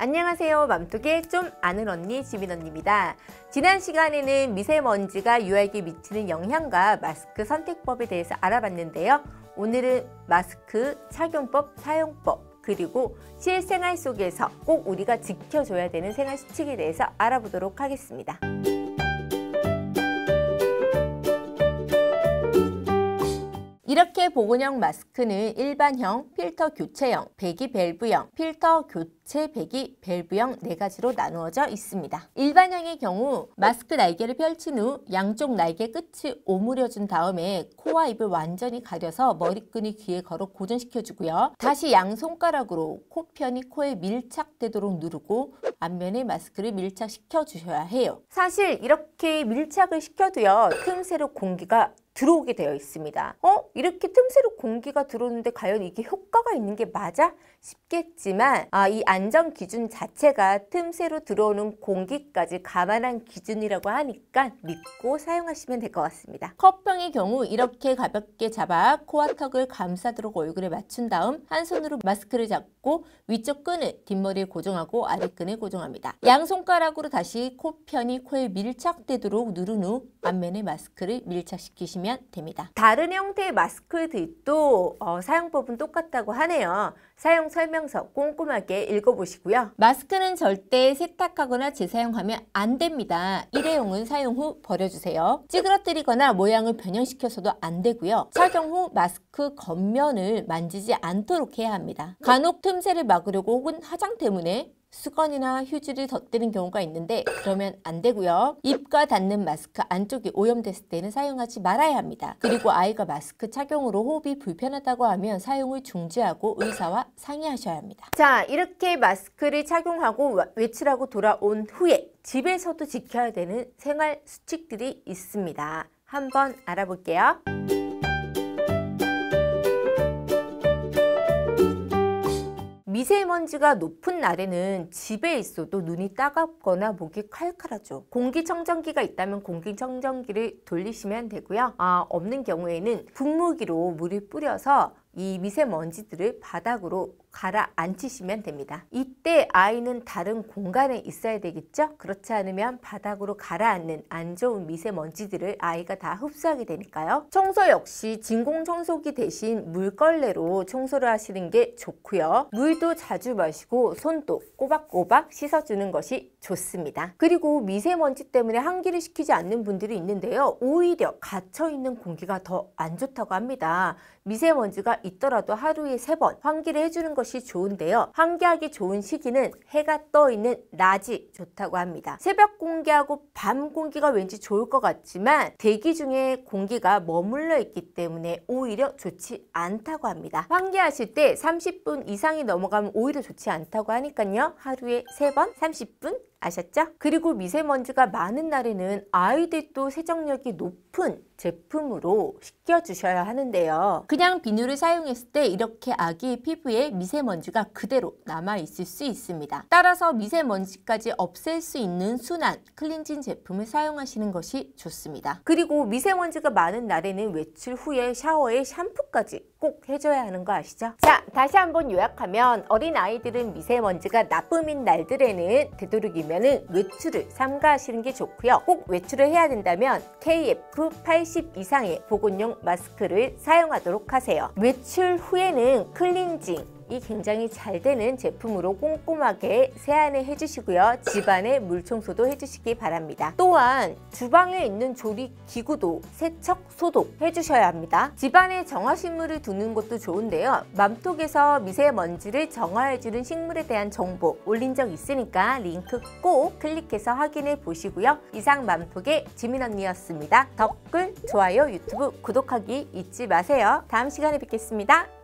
안녕하세요. 맘속에 좀 아는 언니 지민 언니입니다. 지난 시간에는 미세먼지가 유아에게 미치는 영향과 마스크 선택법에 대해서 알아봤는데요. 오늘은 마스크 착용법, 사용법, 그리고 실생활 속에서 꼭 우리가 지켜줘야 되는 생활 수칙에 대해서 알아보도록 하겠습니다. 이렇게 보건형 마스크는 일반형, 필터 교체형, 배기 밸브형, 필터 교체 배기 밸브형 네 가지로 나누어져 있습니다. 일반형의 경우 마스크 날개를 펼친 후 양쪽 날개 끝이 오므려준 다음에 코와 입을 완전히 가려서 머리끈이 귀에 걸어 고정시켜주고요. 다시 양 손가락으로 코편이 코에 밀착되도록 누르고 앞면에 마스크를 밀착시켜 주셔야 해요. 사실 이렇게 밀착을 시켜도요. 틈새로 공기가 들어오게 되어 있습니다. 어? 이렇게 틈새로 공기가 들어오는데 과연 이게 효과가 있는 게 맞아? 싶겠지만 아, 이 안전 기준 자체가 틈새로 들어오는 공기까지 감안한 기준이라고 하니까 믿고 사용하시면 될 것 같습니다. 컵병의 경우 이렇게 가볍게 잡아 코와 턱을 감싸도록 얼굴에 맞춘 다음 한 손으로 마스크를 잡고 위쪽 끈을 뒷머리에 고정하고 아래 끈에 고정합니다. 양손가락으로 다시 코편이 코에 밀착되도록 누른 후 앞면에 마스크를 밀착시키시면 됩니다. 다른 형태의 마스크들도 어, 사용법은 똑같다고 하네요. 사용 설명서 꼼꼼하게 읽어보시고요. 마스크는 절대 세탁하거나 재사용하면 안 됩니다. 일회용은 사용 후 버려주세요. 찌그러뜨리거나 모양을 변형시켜서도 안 되고요. 착용 후 마스크 겉면을 만지지 않도록 해야 합니다. 간혹 틈새를 막으려고 혹은 화장 때문에 수건이나 휴지를 덧대는 경우가 있는데 그러면 안 되고요. 입과 닿는 마스크 안쪽이 오염됐을 때는 사용하지 말아야 합니다. 그리고 아이가 마스크 착용으로 호흡이 불편하다고 하면 사용을 중지하고 의사와 상의하셔야 합니다. 자 이렇게 마스크를 착용하고 외출하고 돌아온 후에 집에서도 지켜야 되는 생활 수칙들이 있습니다. 한번 알아볼게요. 미세먼지가 높은 날에는 집에 있어도 눈이 따갑거나 목이 칼칼하죠. 공기청정기가 있다면 공기청정기를 돌리시면 되고요. 아, 없는 경우에는 분무기로 물을 뿌려서 이 미세먼지들을 바닥으로 가라앉히시면 됩니다. 이때 아이는 다른 공간에 있어야 되겠죠? 그렇지 않으면 바닥으로 가라앉는 안 좋은 미세먼지들을 아이가 다 흡수하게 되니까요. 청소 역시 진공청소기 대신 물걸레로 청소를 하시는 게 좋고요. 물도 자주 마시고 손도 꼬박꼬박 씻어주는 것이 좋습니다. 그리고 미세먼지 때문에 환기를 시키지 않는 분들이 있는데요. 오히려 갇혀있는 공기가 더 안 좋다고 합니다. 미세먼지가 있더라도 하루에 세 번 환기를 해주는 것이 좋은데요. 환기하기 좋은 시기는 해가 떠 있는 낮이 좋다고 합니다. 새벽 공기하고 밤 공기가 왠지 좋을 것 같지만 대기 중에 공기가 머물러 있기 때문에 오히려 좋지 않다고 합니다. 환기하실 때 30분 이상이 넘어가면 오히려 좋지 않다고 하니까요. 하루에 세 번 30분 아셨죠? 그리고 미세먼지가 많은 날에는 아이들도 세정력이 높은 제품으로 씻겨주셔야 하는데요. 그냥 비누를 사용했을 때 이렇게 아기 피부에 미세먼지가 그대로 남아있을 수 있습니다. 따라서 미세먼지까지 없앨 수 있는 순한 클렌징 제품을 사용하시는 것이 좋습니다. 그리고 미세먼지가 많은 날에는 외출 후에 샤워에 샴푸까지 꼭 해줘야 하는 거 아시죠? 자, 다시 한번 요약하면 어린 아이들은 미세먼지가 나쁨인 날들에는 되도록이면 외출을 삼가하시는 게 좋고요. 꼭 외출을 해야 된다면 KF80 이상의 보건용 마스크를 사용하도록 하세요. 외출 후에는 클렌징, 이 굉장히 잘 되는 제품으로 꼼꼼하게 세안을 해주시고요. 집안에 물청소도 해주시기 바랍니다. 또한 주방에 있는 조리 기구도 세척, 소독 해주셔야 합니다. 집안에 정화식물을 두는 것도 좋은데요. 맘톡에서 미세먼지를 정화해주는 식물에 대한 정보 올린 적 있으니까 링크 꼭 클릭해서 확인해 보시고요. 이상 맘톡의 지민 언니였습니다. 댓글, 좋아요, 유튜브 구독하기 잊지 마세요. 다음 시간에 뵙겠습니다.